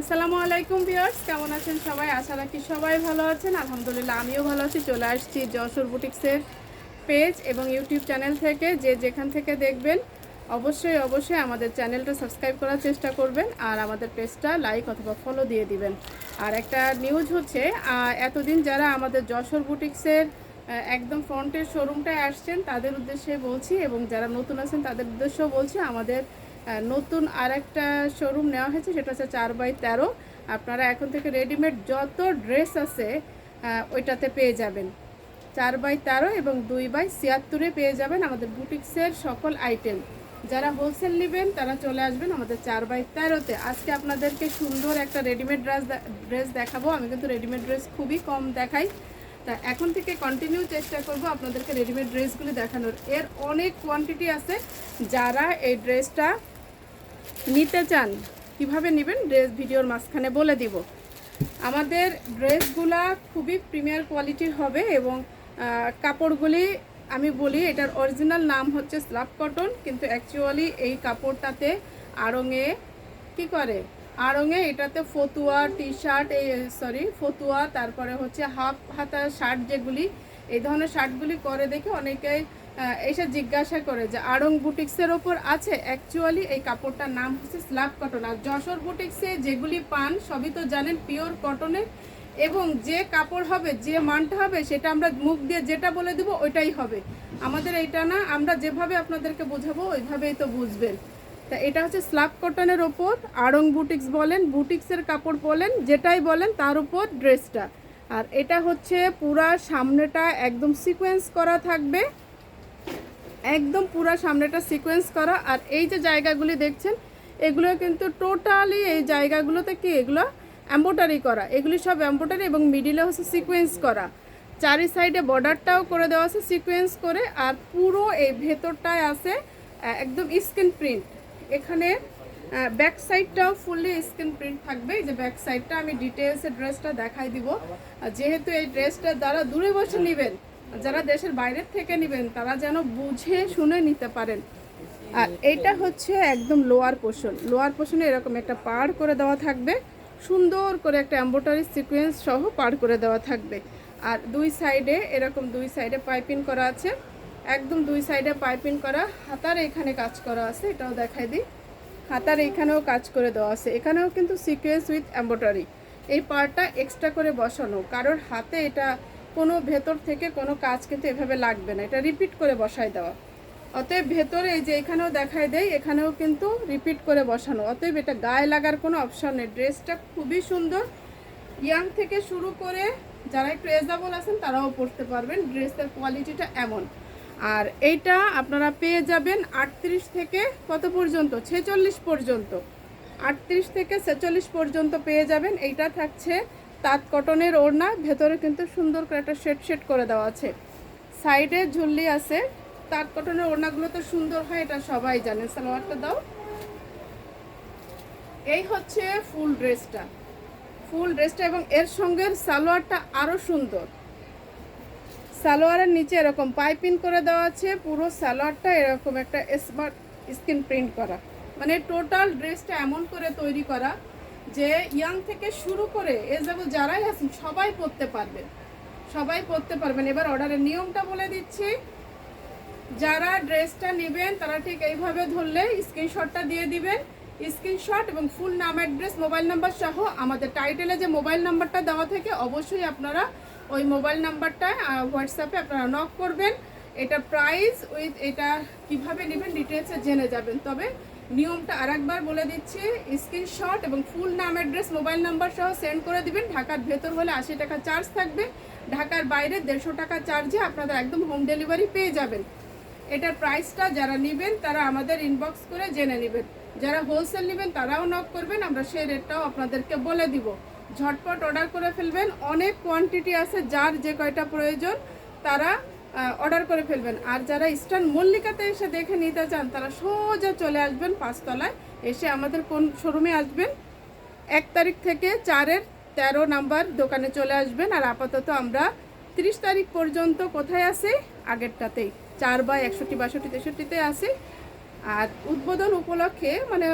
আসসালামু আলাইকুম ভিউয়ার্স, কেমন আছেন সবাই? আশা রাখি সবাই ভালো আছেন। আলহামদুলিল্লাহ, আমিও ভালো আছি। চলে আসছি যশোর বুটিক্সের পেজ এবং ইউটিউব চ্যানেল থেকে। যে যেখান থেকে দেখবেন, অবশ্যই অবশ্যই আমাদের চ্যানেলটা সাবস্ক্রাইব করার চেষ্টা করবেন আর আমাদের পেজটা লাইক অথবা ফলো দিয়ে দিবেন। আর একটা নিউজ হচ্ছে এতদিন যারা আমাদের যশোর বুটিক্সের একদম ফ্রন্টের শোরুমটায় আসছেন, তাদের উদ্দেশ্যে বলছি এবং যারা নতুন আছেন, তাদের উদ্দেশ্যেও বলছি আমাদের নতুন আর একটা শোরুম নেওয়া হয়েছে, সেটা হচ্ছে চার বাই তেরো। আপনারা এখন থেকে রেডিমেড যত ড্রেস আছে ওইটাতে পেয়ে যাবেন। চার বাই তেরো এবং দুই বাই ছিয়াত্তরে পেয়ে যাবেন আমাদের বুটিক্সের সকল আইটেম যারা হোলসেল নেবেন, তারা চলে আসবেন আমাদের চার বাই তেরোতে। আজকে আপনাদেরকে সুন্দর একটা রেডিমেড ড্রেস ড্রেস দেখাবো। আমি কিন্তু রেডিমেড ড্রেস খুবই কম দেখাই। তা এখন থেকে কন্টিনিউ চেষ্টা করব আপনাদেরকে রেডিমেড ড্রেসগুলি দেখানোর। এর অনেক কোয়ান্টিটি আছে। যারা এই ড্রেসটা নিতে চান, কীভাবে নেবেন? ড্রেস ভিডিওর মাঝখানে বলে দিব। আমাদের ড্রেসগুলা খুবই প্রিমিয়ার কোয়ালিটির হবে এবং কাপড়গুলি আমি বলি এটার অরিজিনাল নাম হচ্ছে স্লাব কটন, কিন্তু অ্যাকচুয়ালি এই কাপড়টাতে আড়ঙে কি করে? আড়ঙে এটাতে ফতুয়া টি শার্ট এই সরি ফতুয়া, তারপরে হচ্ছে হাফ হাতা শার্ট যেগুলি, এই ধরনের শার্টগুলি করে দেখে অনেকেই এসে জিজ্ঞাসা করে যে আড়ং বুটিক্সের ওপর আছে অ্যাকচুয়ালি এই কাপড়টার নাম হচ্ছে স্ল্যাব কটন। আর যশোর বুটিক্সে যেগুলি পান, সবই তো জানেন পিওর কটনের এবং যে কাপড় হবে, যে মানটা হবে, সেটা আমরা মুখ দিয়ে যেটা বলে দিব, ওইটাই হবে। আমাদের এইটা না, আমরা যেভাবে আপনাদেরকে বোঝাবো, ওইভাবেই তো বুঝবেন। তা এটা হচ্ছে স্ল্যাব কটনের ওপর, আড়ং বুটিক্স বলেন, বুটিক্সের কাপড় বলেন, যেটাই বলেন, তার উপর ড্রেসটা আর এটা হচ্ছে পুরা সামনেটা একদম সিকোয়েন্স করা থাকবে। একদম পুরা সামনেটা সিকোয়েন্স করা। আর এই যে জায়গাগুলি দেখছেন এগুলো কিন্তু টোটালি এই জায়গাগুলোতে কি এগুলো এম্বোটারি করা। এগুলি সব এম্বোটারি এবং মিডিলে হচ্ছে সিকোয়েন্স করা। চারি সাইডে বর্ডারটাও করে দেওয়া আছে সিকোয়েন্স করে, আর পুরো এই ভেতরটায় আছে একদম স্কিন প্রিন্ট এখানে ব্যাক সাইডটাও ফুললি স্কিন প্রিন্ট থাকবে। যে ব্যাক সাইডটা আমি ডিটেলসে ড্রেসটা দেখাই দিব। যেহেতু এই ড্রেসটা দ্বারা দূরে বসে নেবেন যারা দেশের বাইরের থেকে নেবেন, তারা যেন বুঝে শুনে নিতে পারেন। আর এইটা হচ্ছে একদম লোয়ার পোর্শন লোয়ার পোর্শনে এরকম একটা পার করে দেওয়া থাকবে, সুন্দর করে একটা এম্বোটারি সিকোয়েন্স সহ পার করে দেওয়া থাকবে। আর দুই সাইডে এরকম দুই সাইডে পাইপিং করা আছে। একদম দুই সাইডে পাইপিং করা, হাতার এখানে কাজ করা আছে, এটাও দেখাই দিই। হাতার এখানেও কাজ করে দেওয়া আছে। এখানেও কিন্তু সিকোয়েন্স উইথ এম্বোটারি এই পার্টটা এক্সট্রা করে বসানো, কারোর হাতে এটা কোনো ভেতর থেকে কোনো কাজ কিন্তু এভাবে লাগবে না। এটা রিপিট করে বসাই দেওয়া। অতএব ভেতরে এই যে এখানেও দেখাই দেয় এখানেও কিন্তু রিপিট করে বসানো। অতএব এটা গায়ে লাগার কোনো অপশন নেই। ড্রেসটা খুবই সুন্দর। ইয়াং থেকে শুরু করে যারা একটু এজাবল আছেন, তারাও পড়তে পারবেন। ড্রেসের কোয়ালিটিটা এমন। আর এইটা আপনারা পেয়ে যাবেন আটত্রিশ থেকে কত পর্যন্ত? ছেচল্লিশ পর্যন্ত। আটত্রিশ থেকে ছেচল্লিশ পর্যন্ত পেয়ে যাবেন। এইটা থাকছে তাঁত কটনের ওড়না, ভেতরে কিন্তু সুন্দর করে একটা শেড শেড করে দেওয়া আছে। সাইডে ঝুল্লি আছে। তাঁত কটনের ওড়নাগুলো তো সুন্দর হয়, এটা সবাই জানে। সালোয়ারটা দাও। এই হচ্ছে ফুল ড্রেসটা। ফুল ড্রেসটা এবং এর সঙ্গে সালোয়ারটা আরও সুন্দর। সালোয়ারের নিচে এরকম পাইপিং করে দেওয়া আছে। পুরো সালোয়ারটা এরকম একটা স্মার্ট স্কিন প্রিন্ট করা। মানে টোটাল ড্রেসটা এমন করে তৈরি করা যে ইয়াং থেকে শুরু করে এ যাব যারাই আছেন, সবাই পরতে পারবেন সবাই পরতে পারবেন। এবার অর্ডারের নিয়মটা বলে দিচ্ছি। যারা ড্রেসটা নেবেন, তারা ঠিক এইভাবে ধরলে স্ক্রিনশটটা দিয়ে দিবেন। স্ক্রিনশট এবং ফুল নাম অ্যাড্রেস মোবাইল নাম্বার সহ আমাদের টাইটেলে যে মোবাইল নাম্বারটা দেওয়া থাকে, অবশ্যই আপনারা ওই মোবাইল নাম্বারটা হোয়াটসঅ্যাপে আপনারা নক করবেন। এটা প্রাইস উইথ এটা কীভাবে নেবেন ডিটেলসে জেনে যাবেন। তবে নিয়মটা আরেকবার বলে দিচ্ছি, স্ক্রিনশট এবং full name, address, mobile number সহ সেন্ড করে দিবেন। ঢাকার ভেতর হলে আশি টাকা চার্জ থাকবে। ঢাকার বাইরে দেড়শো টাকা চার্জে আপনারা একদম হোম ডেলিভারি পেয়ে যাবেন। এটার প্রাইসটা যারা নেবেন, তারা আমাদের ইনবক্স করে জেনে নেবেন। যারা হোলসেল নেবেন, তারাও নক করবেন। আমরা সেই রেটটাও আপনাদেরকে বলে দিব। ঝটপট অর্ডার করে ফেলবেন। অনেক কোয়ান্টিটি আছে, যার যে কয়টা প্রয়োজন, তারা অর্ডার করে ফেলবেন। আর যারা ইস্টার্ন মল্লিকাতে এসে দেখে নিতে চান, তারা সোজা চলে আসবেন পাঁচতলায়। এসে আমাদের কোন শোরুমে আসবেন? এক তারিখ থেকে চারের তেরো নাম্বার দোকানে চলে আসবেন। আর আপাতত আমরা তিরিশ তারিখ পর্যন্ত কোথায় আছি? আগেরটাতেই। চার বা একষট্টি, বাষট্টি, তেষট্টিতে আছি। আর উদ্বোধন উপলক্ষে মানে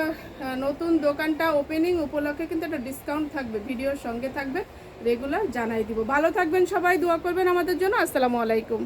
নতুন দোকানটা ওপেনিং উপলক্ষে কিন্তু একটা ডিসকাউন্ট থাকবে, ভিডিওর সঙ্গে থাকবে। রেগুলার জানাই দিব। ভালো থাকবেন সবাই, দোয়া করবেন আমাদের জন্য। আসসালামু আলাইকুম।